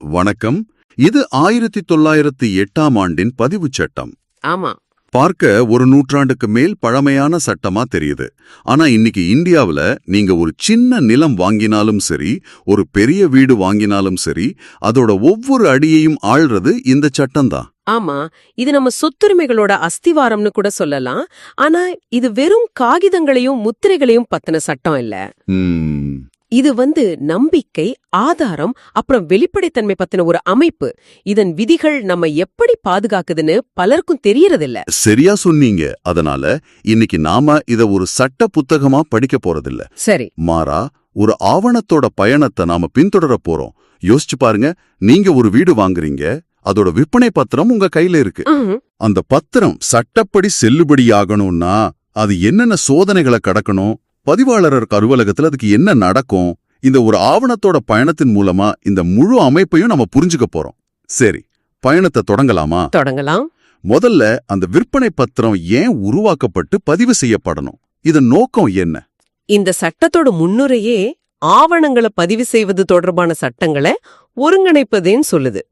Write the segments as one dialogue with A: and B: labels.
A: வணக்கம். இது ஆயிரத்தி தொள்ளாயிரத்தி எட்டாம் ஆண்டின் பதிவுச் சட்டம்.
B: ஆமா.
A: பார்க்க ஒரு நூற்றாண்டுக்கு மேல் பழமையான சட்டமா தெரியுது. ஆனா இன்னைக்கு இந்தியாவுல நீங்க ஒரு சின்ன நிலம் வாங்கினாலும் சரி ஒரு பெரிய வீடு வாங்கினாலும் சரி அதோட ஒவ்வொரு அடியையும் ஆள்றது இந்த சட்டம்தான்
B: ஆமா. இது நம்ம சொத்துரிமைகளோட அஸ்திவாரம்னு கூட சொல்லலாம். ஆனா இது வெறும் காகிதங்களையும் முத்திரைகளையும் பத்தின சட்டம் இல்ல. இது வந்து நம்பிக்கை ஆதாரம் அப்புறம் வெளிப்படைத்தன்மை பத்தின ஒரு அமைப்பு. இதன் விதிகள் நம்ம எப்படி பாதுகாக்குதுன்னு பலருக்கும் தெரியறதில்ல.
A: சரியா சொன்னீங்க. அதனால இன்னைக்கு நாம இத ஒரு சட்ட புத்தகமா படிக்க போறதில்ல.
B: சரி.
A: மாறா ஒரு ஆவணத்தோட பயணத்தை நாம பின்தொடர போறோம். யோசிச்சு பாருங்க. நீங்க ஒரு வீடு வாங்குறீங்க. அதோட விற்பனை பத்திரம் உங்க கையில இருக்கு. அந்த பத்திரம் சட்டப்படி செல்லுபடியாகணும்னா அது என்னென்ன சோதனைகளை கடக்கணும்? பதிவாளர் அலுவலகத்துல அதுக்கு என்ன நடக்கும்? இந்த ஒரு ஆவணத்தோட பயணத்தின் மூலமா இந்த முழு அமைப்பையும் நம்ம புரிஞ்சுக்க போறோம். சரி பயணத்தை தொடங்கலாமா?
B: தொடங்கலாம்.
A: முதல்ல அந்த விற்பனை பத்திரம் ஏன் உருவாக்கப்பட்டு பதிவு செய்யப்படணும்? இதன் நோக்கம் என்ன?
B: இந்த சட்டத்தோட முன்னுரையே ஆவணங்களை பதிவு செய்வது தொடர்பான சட்டங்களை ஒருங்கிணைப்பதேன்னு சொல்லுது.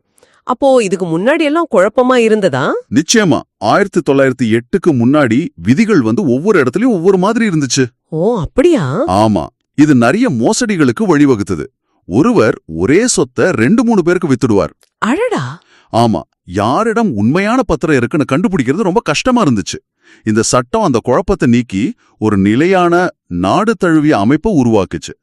B: அப்போ இதுக்கு முன்னாடி எல்லாம் குழப்பமா இருந்ததா?
A: நிச்சயமா. ஆயிரத்தி தொள்ளாயிரத்தி எட்டுக்கு முன்னாடி விதிகள் வந்து ஒவ்வொரு இடத்துலயும் ஒவ்வொரு மாதிரி இருந்துச்சு.
B: ஓ அப்படியா?
A: ஆமா. இது நிறைய மோசடிகளுக்கு வழிவகுத்தது. ஒருவர் ஒரே சொத்தை ரெண்டு மூணு பேருக்கு வித்துடுவார்.
B: அழடா
A: ஆமா. யாரிடம் உண்மையான பத்திரம் இருக்குன்னு கண்டுபிடிக்கிறது ரொம்ப கஷ்டமா இருந்துச்சு. இந்த சட்டம் அந்த குழப்பத்தை நீக்கி ஒரு நிலையான நாடு தழுவிய அமைப்பை உருவாக்குச்சு.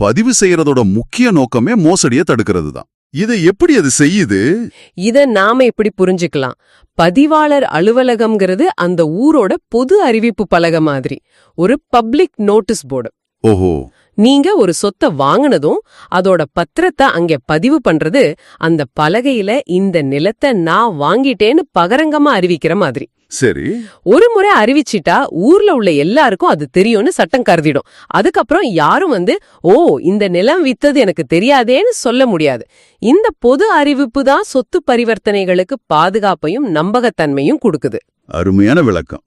A: பதிவு செய்யறதோட முக்கிய நோக்கமே மோசடியை தடுக்கிறது தான் இதை எப்படி அது செய்யுது?
B: இத நாம இப்படி புரிஞ்சுக்கலாம்? பதிவாளர் அலுவலகம்ங்கிறது அந்த ஊரோட பொது அறிவிப்பு பலகை மாதிரி. ஒரு பப்ளிக் நோட்டீஸ் போர்டு.
A: ஓஹோ.
B: நீங்க ஒரு சொத்தை வாங்குனதும் அதோட பத்திரத்தை அங்க பதிவு பண்றது அந்த பலகையில இந்த நிலத்தை நான் வாங்கிட்டேன்னு பகரங்கமா அறிவிக்கிற மாதிரி.
A: சரி.
B: ஒரு முறை அறிவிச்சிட்டா ஊர்ல உள்ள எல்லாருக்கும் அது தெரியும்னு சட்டம் கருதிடும். அதுக்கப்புறம் யாரும் வந்து ஓ இந்த நிலம் வித்தது எனக்கு தெரியாதேன்னு சொல்ல முடியாது. இந்த பொது அறிவிப்பு தான் சொத்து பரிவர்த்தனைகளுக்கு பாதுகாப்பையும் நம்பகத்தன்மையும் கொடுக்குது.
A: அருமையான விளக்கம்.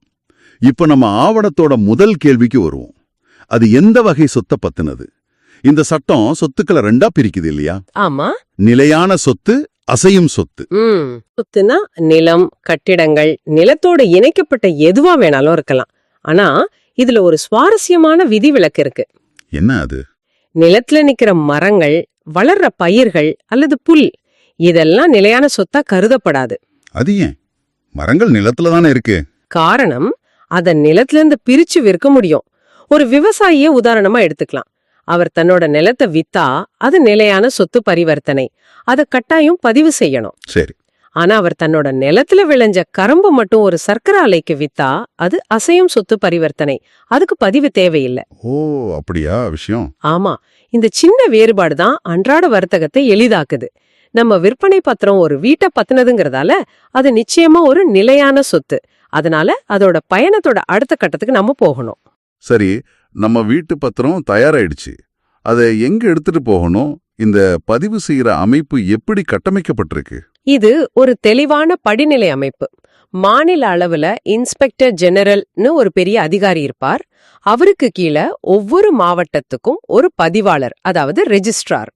A: இப்ப நம்ம ஆவணத்தோட முதல் கேள்விக்கு வருவோம். அது எந்த வகை சொத்தை பத்தினது? இந்த சட்டம் சொத்துக்களை ரெண்டா பிரிக்குது இல்லையா?
B: ஆமா.
A: நிலையான சொத்து அசையும் சொத்து.
B: சொத்துனா நிலம் கட்டிடங்கள் நிலத்தோட இணைக்கப்பட்ட எதுவா வேணாலும் இருக்கலாம். ஆனா இதுல ஒரு சுவாரஸ்யமான விதிவிலக்கு இருக்கு.
A: என்ன அது?
B: நிலத்துல நிக்கிற மரங்கள் வளர்ற பயிர்கள் அல்லது புல் இதெல்லாம் நிலையான சொத்தா கருதப்படாது.
A: அது ஏன்? மரங்கள் நிலத்துல தானே இருக்கு.
B: காரணம் அத நிலத்துல இருந்து பிரிச்சு விற்க முடியும். ஒரு விவசாயிய உதாரணமா எடுத்துக்கலாம். அவர் தன்னோட நிலத்தை வித்தா அது நிலையான சொத்து பரிவர்த்தனை. அத கட்டாயம் பதிவு செய்யணும்.
A: சரி.
B: ஆனா அவர் தன்னோட நிலத்துல விளைஞ்ச கரும்பு மட்டும் ஒரு சர்க்கரை ஆலைக்கு வித்தா அது அசையும் சொத்து பரிவர்த்தனை. அதுக்கு பதிவு தேவையில்லை.
A: ஓ அப்படியா? விஷயம்.
B: ஆமா. இந்த சின்ன வேறுபாடு தான் அன்றாட வர்த்தகத்தை எளிதாக்குது. நம்ம விற்பனை பத்திரம் ஒரு வீட்டை பத்தினதுங்கிறதால அது நிச்சயமா ஒரு நிலையான சொத்து. அதனால அதோட பயணத்தோட அடுத்த கட்டத்துக்கு நம்ம போகணும்.
A: சரி நம்ம வீட்டு பத்திரம் தயாராயிடுச்சு. அதை எங்க எடுத்துட்டு போகணும்? இந்த பதிவு செய்யற அமைப்பு எப்படி கட்டமைக்கப்பட்டிருக்கு?
B: இது ஒரு தெளிவான படிநிலை அமைப்பு. மாநில அளவுல இன்ஸ்பெக்டர் ஜெனரல்னு ஒரு பெரிய அதிகாரி இருப்பார். அவருக்கு கீழே ஒவ்வொரு மாவட்டத்துக்கும் ஒரு பதிவாளர் அதாவது ரெஜிஸ்ட்ரார்.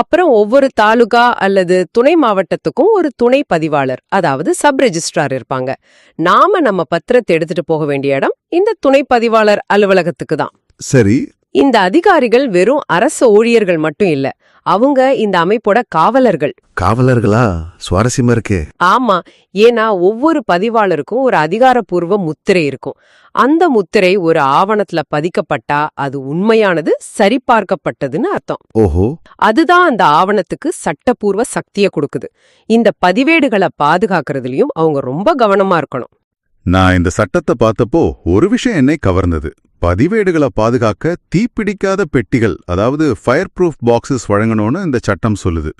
B: அப்புறம் ஒவ்வொரு தாலுகா அல்லது துணை மாவட்டத்துக்கும் ஒரு துணை பதிவாளர் அதாவது சப் ரெஜிஸ்ட்ரார் இருப்பாங்க. நாம நம்ம பத்திரத்தை எடுத்துட்டு போக வேண்டிய இடம் இந்த துணை பதிவாளர் அலுவலகத்துக்கு தான்.
A: சரி
B: இந்த அதிகாரிகள் வெறும் அரச ஊழியர்கள் மட்டும் இல்ல அவங்க இந்த அமைப்போட காவலர்கள்.
C: காவலர்களா? சுவாரஸ்யமா இருக்கு.
B: ஆமா ஏன்னா ஒவ்வொரு பதிவாளருக்கும் ஒரு அதிகாரப்பூர்வ முத்திரை இருக்கும். அந்த முத்திரை ஒரு ஆவணத்துல பதிக்கப்பட்டா அது உண்மையானது சரிபார்க்கப்பட்டதுன்னு அர்த்தம்.
C: ஓஹோ.
B: அதுதான் அந்த ஆவணத்துக்கு சட்டப்பூர்வ சக்தியை கொடுக்குது. இந்த பதிவேடுகளை பாதுகாக்கிறதுலயும் அவங்க ரொம்ப கவனமா இருக்கணும்.
A: நான் இந்த சட்டத்தை பார்த்தப்போ ஒரு விஷயம் என்னை கவர்ந்தது. பதிவேடுகளை பாதுகாக்க தீப்பிடிக்காத பெட்டிகள் அதாவது ஃபயர் ப்ரூஃப் பாக்ஸஸ் வழங்கணும்னு இந்த சட்டம் சொல்லுது.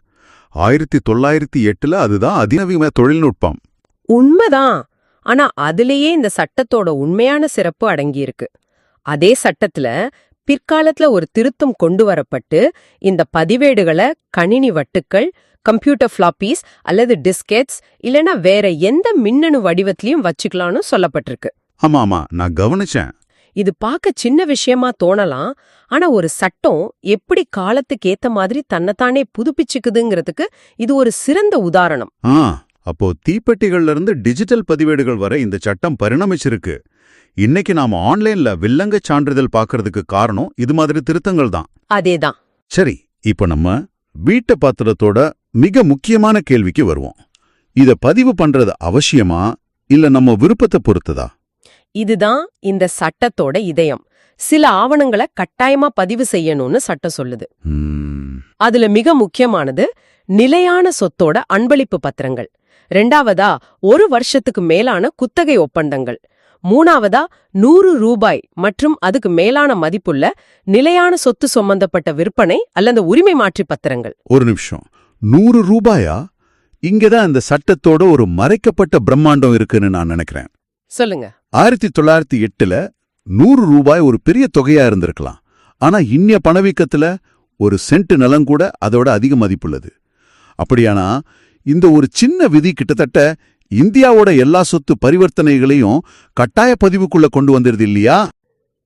A: ஆயிரத்தி தொள்ளாயிரத்தி எட்டுல அதுதான் அதிநவீன தொழில்நுட்பம்.
B: உண்மைதான். ஆனா அதுலயே இந்த சட்டத்தோட உண்மையான சிறப்பு அடங்கியிருக்கு. அதே சட்டத்துல பிற்காலத்துல ஒரு திருத்தம் கொண்டு வரப்பட்டு இந்த பதிவேடுகளை கணினி வட்டுக்கள் கம்ப்யூட்டர் ஃப்ளாப்பீஸ் அல்லது டிஸ்கெட்ஸ் இல்லனா வேற எந்த மின்னணு வடிவத்திலயும் வச்சுக்கலாம்னு சொல்லப்பட்டிருக்கு.
A: ஆமா ஆமா நான் கவனிச்சேன்.
B: இது பார்க்க சின்ன விஷயமா தோணலாம் ஆனா ஒரு சட்டம் எப்படி காலத்துக்கு ஏத்த மாதிரி தன்னைத்தானே புதுப்பிச்சுக்குதுங்கிறதுக்கு இது ஒரு சிறந்த உதாரணம்.
A: அப்போ தீப்பெட்டிகள்ல இருந்து டிஜிட்டல் பதிவேடுகள் வரை இந்த சட்டம் பரிணமிச்சிருக்கு. இன்னைக்கு நாம ஆன்லைன்ல வில்லங்க சான்றிதழ் பார்க்கறதுக்கு காரணம் இது மாதிரி திருத்தங்கள் தான்.
B: அதேதான்.
A: சரி இப்போ நம்ம வீட்டு பாத்திரத்தோட மிக முக்கியமான கேள்விக்கு வருவோம். இத பதிவு பண்றது அவசியமா இல்ல நம்ம விருப்பத்தை பொறுத்ததா?
B: இதுதான் இந்த சட்டத்தோட இதயம். சில ஆவணங்களை கட்டாயமா பதிவு செய்யணும்னு சட்டம் சொல்லுது. அதுல மிக முக்கியமானது நிலையான சொத்தோட அன்பளிப்பு பத்திரங்கள். ரெண்டாவதா ஒரு வருஷத்துக்கு மேலான குத்தகை ஒப்பந்தங்கள். மூணாவதா நூறு ரூபாய் மற்றும் அதுக்கு மேலான மதிப்புள்ள நிலையான சொத்து சம்பந்தப்பட்ட விற்பனை அல்லது உரிமை மாற்றி பத்திரங்கள்.
A: ஒரு நிமிஷம். நூறு ரூபாயா? இங்கதான் இந்த சட்டத்தோட ஒரு மறைக்கப்பட்ட பிரம்மாண்டம் இருக்குன்னு நான் நினைக்கிறேன்.
B: சொல்லுங்க.
A: ஆயிரத்தி தொள்ளாயிரத்தி எட்டுல நூறு ரூபாய் ஒரு பெரிய தொகையா இருந்திருக்கலாம். ஆனா இன்னிய பணவீக்கத்துல ஒரு சென்ட் நிலம் கூட அதோட அதிக மதிப்புள்ளது. அப்படியானா இந்த ஒரு சின்ன விதி கிட்டத்தட்ட இந்தியாவோட எல்லா சொத்து பரிவர்த்தனைகளையும் கட்டாய பதிவுக்குள்ள கொண்டு வந்துருது இல்லையா?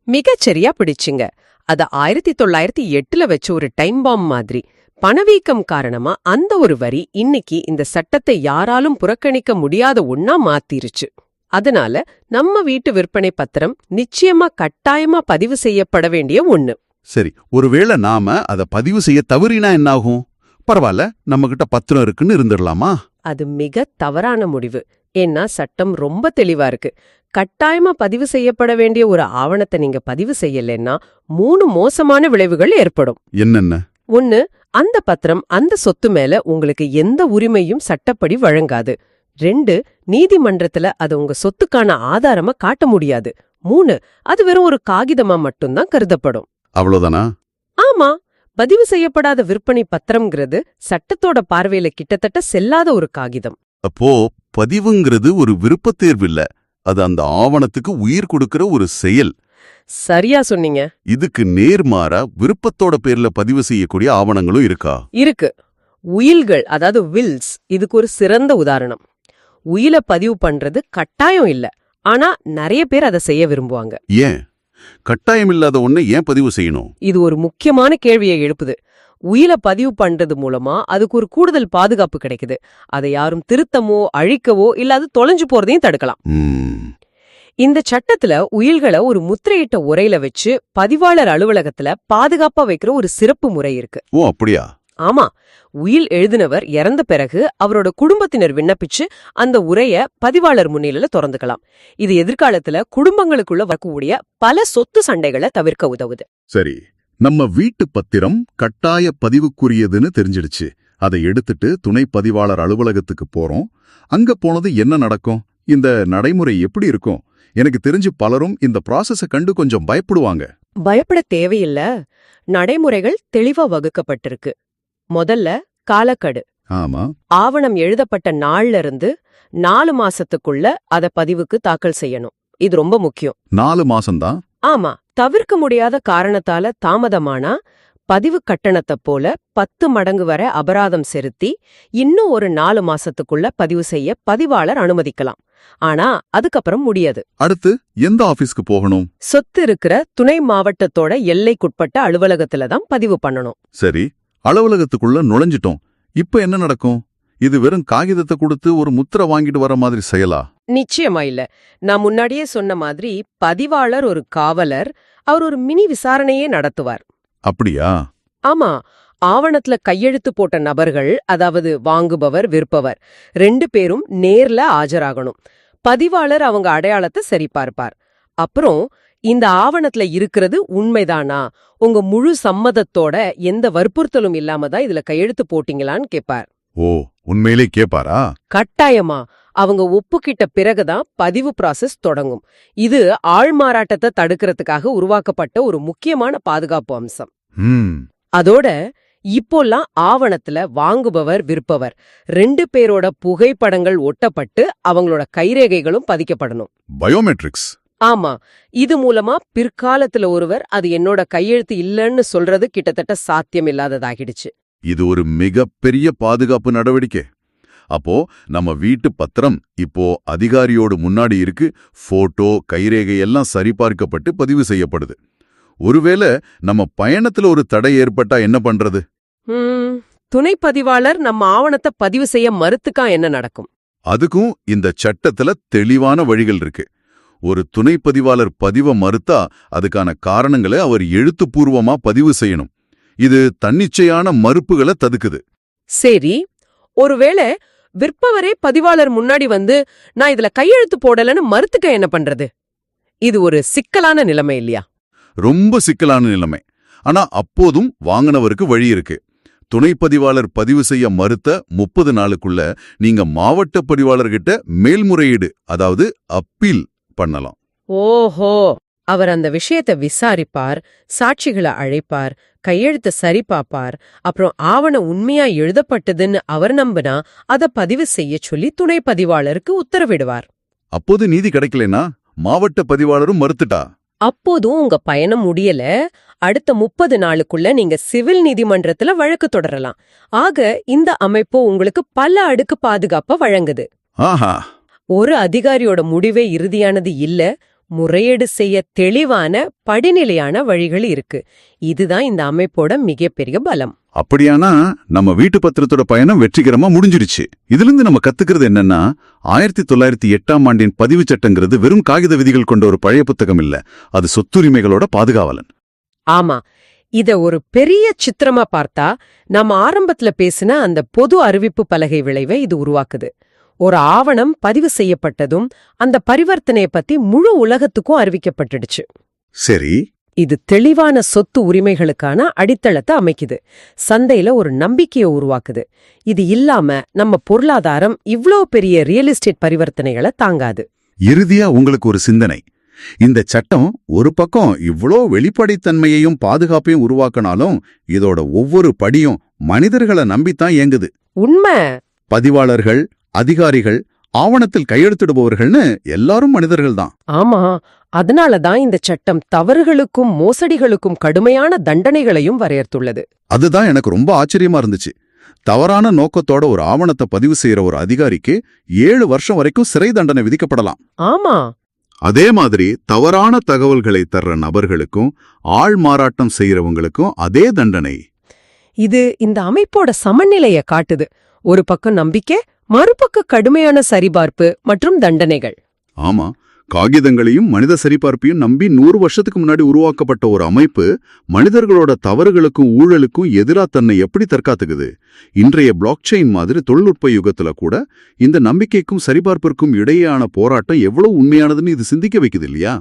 B: மிகச் சரியா பிடிச்சிங்க. அத ஆயிரத்தி தொள்ளாயிரத்தி எட்டுல வச்ச ஒரு டைம் பாம் மாதிரி. பணவீக்கம் காரணமா அந்த ஒரு வரி இன்னைக்கு இந்த சட்டத்தை யாராலும் புறக்கணிக்க முடியாத ஒண்ணா மாத்திருச்சு. அதனால நம்ம வீட்டு விற்பனை பத்திரம் நிச்சயமா கட்டாயமா பதிவு செய்யப்பட வேண்டிய ஒண்ணு.
A: சரி ஒருவேளை நாம அதை பதிவு செய்ய தவறினா என்னாகும்? பரவாயில்ல நம்மகிட்ட பத்திரம் இருக்குன்னு இருந்துடலாமா
B: அது மிக தவறான முடிவு. ஏன்னா சட்டம் ரொம்ப தெளிவா இருக்கு. கட்டாயமா பதிவு செய்யப்பட வேண்டிய ஒரு ஆவணத்தை நீங்க பதிவு செய்யலைன்னா மூணு மோசமான விளைவுகள் ஏற்படும்.
A: என்னென்ன?
B: ஒன்னு அந்த பத்திரம் அந்த சொத்து மேல உங்களுக்கு எந்த உரிமையும் சட்டப்படி வழங்காது. ரெண்டு நீதிமன்றத்துல அது உங்க சொத்துக்கான ஆதாரமா காட்ட முடியாது. மூணு அது வெறும் ஒரு காகிதமா மட்டும்தான் கருதப்படும்.
A: அவ்வளவுதானா?
B: ஆமா. பதிவு செய்யப்படாத விற்பனை பத்திரம்ங்கிறது சட்டத்தோட பார்வையில கிட்டத்தட்ட செல்லாத ஒரு காகிதம்.
A: அப்போ பதிவுங்கிறது ஒரு விருப்பத் தேர்வு இல்ல அது அந்த ஆவணத்துக்கு உயிர் கொடுக்கிற ஒரு செயல்.
B: சரியா சொன்னீங்க.
A: இதுக்கு நேர்மாறா விருப்பத்தோட பேர்ல பதிவு செய்யக்கூடிய ஆவணங்களும் இருக்கா?
B: இருக்கு. உயில்கள் அதாவது வில்ஸ் இதுக்கு ஒரு சிறந்த உதாரணம். உயிலை பதிவு பண்றது கட்டாயம் இல்ல. ஆனா நிறைய பேர் அதை செய்ய விரும்புவாங்க.
A: ஏன்? கட்டாயம் இல்லாத ஒன்னை ஏன் பதிவு செய்யணும்?
B: இது ஒரு முக்கியமான கேள்வியை எழுப்புது. உயிலை பதிவு பண்றது மூலமா அதுக்கு ஒரு கூடுதல் பாதுகாப்பு கிடைக்குது. அதை யாரும் திருத்தமோ அழிக்கவோ இல்ல அது தொலைஞ்சு போறதையும் தடுக்கலாம். இந்த சட்டத்துல உயில்களை ஒரு முத்திரையிட்ட உரையில வச்சு பதிவாளர் அலுவலகத்துல பாதுகாப்பா வைக்கிற ஒரு சிறப்பு முறை இருக்கு.
A: ஓ அப்படியா?
B: ஆமா உயில் எழுதினவர் இறந்த பிறகு அவரோட குடும்பத்தினர் விண்ணப்பிச்சு அந்த உரைய பதிவாளர் முன்னிலையில திறந்துக்கலாம். இது எதிர்காலத்துல குடும்பங்களுக்குள்ள வரக்கூடிய பல சொத்து சண்டைகளை தவிர்க்க உதவுது.
A: சரி நம்ம வீட்டு பத்திரம் கட்டாய பதிவுக்குரியதுன்னு தெரிஞ்சிடுச்சு. அதை எடுத்துட்டு துணை பதிவாளர் அலுவலகத்துக்கு போறோம். அங்க போனது என்ன நடக்கும்? இந்த நடைமுறை எப்படி இருக்கும்? எனக்கு தெரிஞ்சு பலரும் இந்த ப்ராசஸ கண்டு கொஞ்சம் பயப்படுவாங்க.
B: பயப்பட தேவையில்ல. நடைமுறைகள் தெளிவா வகுக்கப்பட்டிருக்கு. முதல்ல காலக்கடு.
A: ஆமா.
B: ஆவணம் எழுதப்பட்ட நாள்ல இருந்து நாலு மாசத்துக்குள்ள அத பதிவுக்கு தாக்கல் செய்யணும். இது ரொம்ப முக்கியம்.
A: நாலு மாசம்தான்
B: ஆமா. தவிர்க்க முடியாத காரணத்தால தாமதமானா பதிவு கட்டணத்தை போல பத்து மடங்கு வரை அபராதம் செலுத்தி இன்னும் ஒரு நாலு மாசத்துக்குள்ள பதிவு செய்ய பதிவாளர் அனுமதிக்கலாம். ஆனா அதுக்கப்புறம் முடியாது.
A: அடுத்து எந்த ஆபீஸ்க்கு போகணும்?
B: சொத்து இருக்கிற துணை மாவட்டத்தோட எல்லைக்குட்பட்ட அலுவலகத்துல தான் பதிவு பண்ணணும்.
A: சரி. அலுவலகத்துக்குள்ள நுழைஞ்சிட்டோம். இப்ப என்ன நடக்கும்? இது வெறும் காகிதத்தை கொடுத்து ஒரு முத்திரை வாங்கிட்டு வர மாதிரி செயலா?
B: நிச்சயமா இல்ல. நான் முன்னாடியே சொன்ன மாதிரி பதிவாளர் ஒரு காவலர் அவர் ஒரு மினி விசாரணையே நடத்துவார்.
A: அப்படியா?
B: ஆமா. ஆவணத்துல கையெழுத்து போட்ட நபர்கள் அதாவது வாங்குபவர் விற்பவர் ரெண்டு பேரும் நேர்ல ஆஜராகணும். பதிவாளர் அவங்க அடையாளத்தை சரிபார்ப்பார். அப்புறம் இந்த ஆவணத்துல இருக்கிறது உண்மைதானா? உங்க முழு சம்மதத்தோட எந்த வற்புறுத்தலும் இல்லாம தான் இதுல கையெழுத்து போட்டீங்களான்னு கேட்பார்
A: ஓ உண்மையிலே கேப்பாரா?
B: கட்டாயமா. அவங்க ஒப்புக்கிட்ட பிறகுதான் பதிவு ப்ராசஸ் தொடங்கும். இது ஆள்மாறாட்டத்தை தடுக்கிறதுக்காக உருவாக்கப்பட்ட ஒரு முக்கியமான பாதுகாப்பு அம்சம். அதோட இப்போல்லாம் ஆவணத்துல வாங்குபவர் விற்பவர். ரெண்டு பேரோட புகைப்படங்கள் ஒட்டப்பட்டு அவங்களோட கைரேகைகளும் பதிக்கப்படணும்.
A: பயோமெட்ரிக்ஸ்.
B: ஆமா இது மூலமா பிற்காலத்துல ஒருவர் அது என்னோட கையெழுத்து இல்லைன்னு சொல்றது கிட்டத்தட்ட சாத்தியம் இல்லாததாகிடுச்சு
A: இது ஒரு மிகப்பெரிய பாதுகாப்பு நடவடிக்கை. அப்போ நம்ம வீட்டு பத்திரம் இப்போ அதிகாரியோடு முன்னாடி இருக்கு போட்டோ கைரேகை எல்லாம் சரிபார்க்கப்பட்டு பதிவு செய்யப்படுது. ஒருவேளை நம்ம பயணத்துல ஒரு தடை ஏற்பட்டா என்ன பண்றது?
B: துணை பதிவாளர் நம்ம ஆவணத்தை பதிவு செய்ய மறுத்துக்கா என்ன நடக்கும்?
A: அதுக்கும் இந்த சட்டத்துல தெளிவான வழிகள் இருக்கு. ஒரு துணை பதிவாளர் பதிவை மறுத்தா அதுக்கான காரணங்களை அவர் எழுத்துப்பூர்வமா பதிவு செய்யணும். இது தன்னிச்சையான மறுப்புகளை தடுக்குது.
B: சரி ஒருவேளை விற்பவரே பதிவாளர் முன்னாடி வந்து நான் இதுல கையெழுத்து போடலன்னு மறுத்துக்க என்ன பண்றது? இது ஒரு சிக்கலான நிலைமை இல்லையா?
A: ரொம்ப சிக்கலான நிலைமை. ஆனா அப்போதும் வாங்கினவருக்கு வழி இருக்கு. துணை பதிவாளர் பதிவு செய்ய மறுத்த முப்பது நாளுக்குள்ள நீங்க மாவட்ட பதிவாளர்கிட்ட மேல்முறையீடு அதாவது அப்பீல் பண்ணலாம்.
B: ஓஹோ! அவர் அந்த விஷயத்தை விசாரிப்பார் சாட்சிகளை அழைப்பார் கையெழுத்த சரி பாப்பார் அப்புறம் ஆவணம் உண்மையா எழுதப்பட்டதுன்னு அவர் நம்பினா அத பதிவு செய்ய சொல்லி துணை பதிவாளருக்கு உத்தரவிடுவார்.
A: அப்போது நீதி கிடைக்கலனா மாவட்ட பதிவாளரும் மறுத்துட்டா?
B: அப்போதும் உங்க பயணம் முடியல. அடுத்த முப்பது நாளுக்குள்ள நீங்க சிவில் நீதிமன்றத்துல வழக்கு தொடரலாம். ஆக இந்த அமைப்பு உங்களுக்கு பல அடுக்கு பாதுகாப்ப வழங்குது.
A: ஆஹா!
B: ஒரு அதிகாரியோட முடிவே இறுதியானது இல்ல. முறையீடு செய்ய தெளிவான படிநிலையான வழிகள் இருக்கு. இதுதான் இந்த அமைப்போட மிகப்பெரிய பலம்.
A: அப்படியானா நம்ம வீட்டு பத்திரத்தோட பயணம் வெற்றிகரமா முடிஞ்சிருச்சு. இதுல இருந்து நம்ம கத்துக்கிறது என்னன்னா ஆயிரத்தி தொள்ளாயிரத்தி எட்டாம் ஆண்டின் பதிவு சட்டங்கிறது வெறும் காகித விதிகள் கொண்ட ஒரு பழைய புத்தகம் இல்ல. அது சொத்துரிமைகளோட பாதுகாவலன்.
B: ஆமா. இத ஒரு பெரிய சித்திரமா பார்த்தா நம்ம ஆரம்பத்துல பேசின அந்த பொது அறிவிப்பு பலகை விளைவை இது உருவாக்குது. ஒரு ஆவணம் பதிவு செய்யப்பட்டதும் அந்த பரிவர்த்தனைய பத்தி முழு உலகத்துக்கும் அறிவிக்கப்பட்டுடுச்சு.
A: சரி.
B: இது தெளிவான சொத்து உரிமைகளுக்கான அடித்தளத்தை அமைக்குது. சந்தையில ஒரு நம்பிக்கையை உருவாக்குது. இது இல்லாம நம்ம பொருளாதாரம் இவ்ளோ பெரிய ரியல் எஸ்டேட் பரிவர்த்தனைகளை தாங்காது.
A: இறுதியா உங்களுக்கு ஒரு சிந்தனை. இந்த சட்டம் ஒரு பக்கம் இவ்ளோ வெளிப்படைத்தன்மையையும் பாதுகாப்பையும் உருவாக்கினாலும் இதோட ஒவ்வொரு படியும் மனிதர்களை நம்பித்தான் இயங்குது.
B: உண்மை.
A: பதிவாளர்கள் அதிகாரிகள் ஆவணத்தில் கையெழுத்திடுபவர்கள்னு எல்லாரும் மனிதர்கள் தான்
B: ஆமா அதனால தான் இந்த சட்டம் தவறுகளுக்கும் மோசடிகளுக்கும் கடுமையான தண்டனைகளையும் வரையறுத்துள்ளது.
A: அதுதான் எனக்கு ரொம்ப ஆச்சரியமா இருந்துச்சு. தவறான நோக்கத்தோட ஒரு ஆவணத்தை பதிவு செய்யற ஒரு அதிகாரிக்கு ஏழு வருஷம் வரைக்கும் சிறை தண்டனை விதிக்கப்படலாம்.
B: ஆமா.
A: அதே மாதிரி தவறான தகவல்களை தர்ற நபர்களுக்கும் ஆள் மாறாட்டம் செய்யறவங்களுக்கும் அதே தண்டனை.
B: இது இந்த அமைப்போட சமநிலைய காட்டுது. ஒரு பக்கம் நம்பிக்கை மறுபக்க கடுமையான சரிபார்ப்பு மற்றும் தண்டனைகள்.
A: ஆமா காகிதங்களையும் மனித சரிபார்ப்பையும் நம்பி நூறு வருஷத்துக்கு முன்னாடி உருவாக்கப்பட்ட ஒரு அமைப்பு மனிதர்களோட தவறுகளுக்கும் ஊழலுக்கும் எதிராக தன்னை எப்படி தற்காத்துக்குது? இன்றைய பிளாக்செயின் மாதிரி தொழில்நுட்ப யுகத்துல கூட இந்த நம்பிக்கைக்கும் சரிபார்ப்பிற்கும் இடையேயான போராட்டம் எவ்வளவு உண்மையானதுன்னு இது சிந்திக்க வைக்குது இல்லையா?